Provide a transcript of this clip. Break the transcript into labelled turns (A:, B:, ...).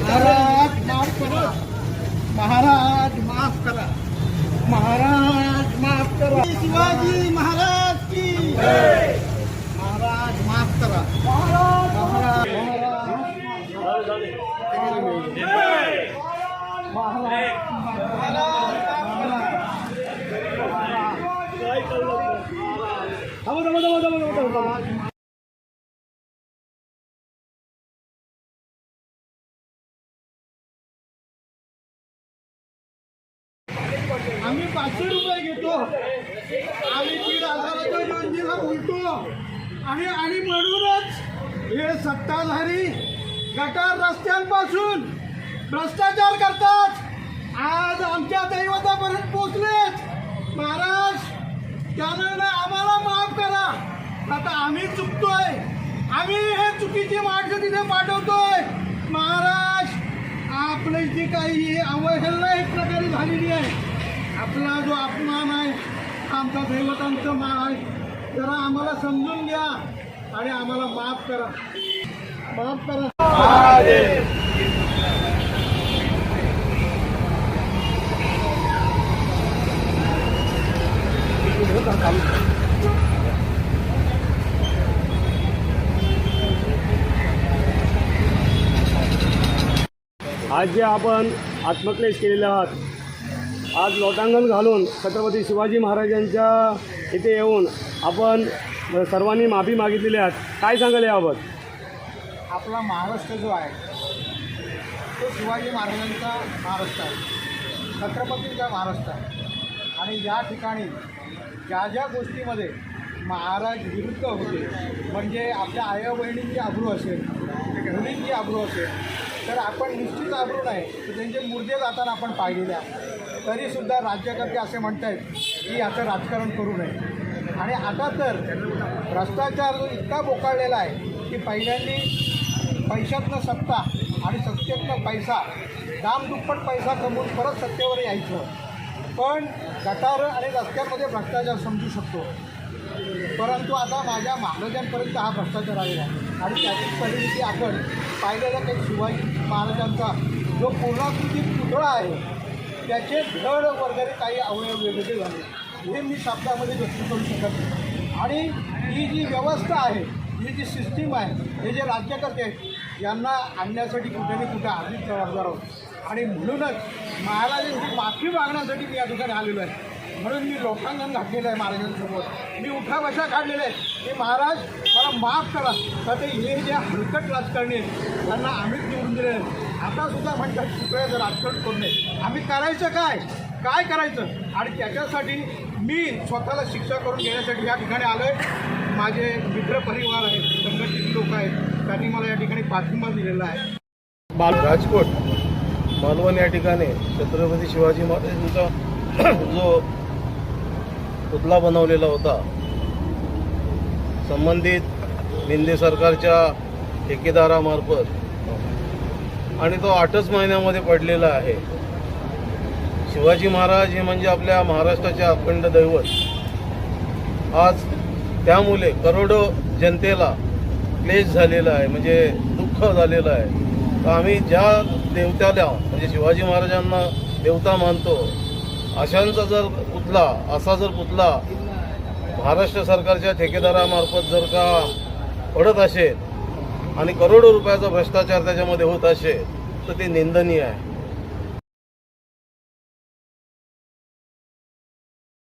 A: महाराज माफ करा. महाराज माफ करा. महाराज माफ करा. शिवाजी महाराज की. महाराज माफ करा. महाराज आम्ही पाचशे रुपये घेतो. आम्ही दीड हजाराच्या योजनेला बोलतो. आणि आणि म्हणूनच हे सत्ताधारी गटार रस्त्यांपासून भ्रष्टाचार करतात. आज आमच्या दैवतापर्यंत पोचलेत महाराज त्यानं आम्हाला माफ करा. आता आम्ही चुकतोय. आम्ही हे चुकीची माणसं तिथे पाठवतोय. महाराज आपली जी काही अवहेलना एक प्रकारे झालेली आहे. आपला जो अपमान आहे आमचा दैवतांचा मान आहे जरा आम्हाला समजून घ्या आणि आम्हाला माफ करा. माफ करा.
B: आज जे आपण आत्मक्लेश केलेले आहात आज लोटांगण घालून छत्रपती शिवाजी महाराजांच्या इथे येऊन आपण सर्वांनी माफी मागितलेली आहात काय सांगाल याबाबत?
A: आपला महाराष्ट्र जो आहे तो शिवाजी महाराजांचा महाराष्ट्र आहे. छत्रपतींचा महाराष्ट्र आहे. आणि या ठिकाणी ज्या ज्या गोष्टीमध्ये महाराज विरुद्ध होते म्हणजे आपल्या आया बहिणींची आब्रू असेल मुलींची आब्रू असेल तर आपण निश्चित आब्रू नाही तर त्यांचे मुर्दे जाताना आपण पाहिलेले आहे. तरीसुद्धा राज्यकर्ते असे म्हणतायत की याचं राजकारण करू नये. आणि आता तर भ्रष्टाचार जो इतका बोकाळलेला आहे की पहिल्यांदी पैशातनं सत्ता आणि सत्तेतनं पैसा दाम दुप्पट पैसा कमवून परत सत्तेवर यायचं. पण गटार आणि रस्त्यामध्ये भ्रष्टाचार समजू शकतो. परंतु आता माझ्या महाराजांपर्यंत हा भ्रष्टाचार आलेला आहे. आणि त्याची परिणिती आपण पाहिलेला काही शिवाजी महाराजांचा जो पूर्णाकृती पुतळा आहे त्याचे धड वगैरे काही अवयव वेगळे झाले. हे मी शब्दामध्ये व्यक्त करू शकत नाही. आणि ही जी व्यवस्था आहे ही जी सिस्टीम आहे हे जे राज्यकर्ते आहेत यांना आणण्यासाठी कुठे ना कुठे आधीच जबाबदार आहोत आणि म्हणूनच महाराजांची माफी मागण्यासाठी मी या ठिकाणी आलेलो आहे म्हणून मी लोकांगण घातलेलं आहे महाराजांसमोर. मी उठा बशा काढलेलं आहे. की महाराज मला माफ करा. तर ते हे जे हलकट राजकारणी आहेत त्यांना आम्हीच निवडून दिले आता सुद्धा म्हणतात कुठल्याचं राजकारण करू नये. आम्ही करायचं काय? काय करायचं? आणि त्याच्यासाठी मी स्वतःला शिक्षा करून घेण्यासाठी या ठिकाणी आलो आहे माझे मित्र परिवार आहेत संघटित लोक आहेत त्यांनी मला या ठिकाणी पाठिंबा दिलेला आहे.
B: बाल
C: राजकोट मालवण या ठिकाणी छत्रपती शिवाजी महाराजांचा जो पुतला बनवलेला होता. संबंधित शिंदे सरकारच्या ठेकेदारामार्फत. आणि तो आठच महिन्यामध्ये पडलेला आहे. शिवाजी महाराज हे म्हणजे आपल्या महाराष्ट्राचे अखंड दैवत. आज त्यामुळे करोडो जनतेला क्लेश झालेला आहे म्हणजे दुःख झालेलं आहे. तर आम्ही ज्या देवत्याला म्हणजे शिवाजी महाराजांना देवता मानतो अशांचा जर पुतला असा जर पुतला महाराष्ट्र सरकारच्या ठेकेदारामार्फत जर का पडत असेल आणि करोडो रुपयाचा भ्रष्टाचार त्याच्यामध्ये होत असेल तर ते निंदनीय आहे.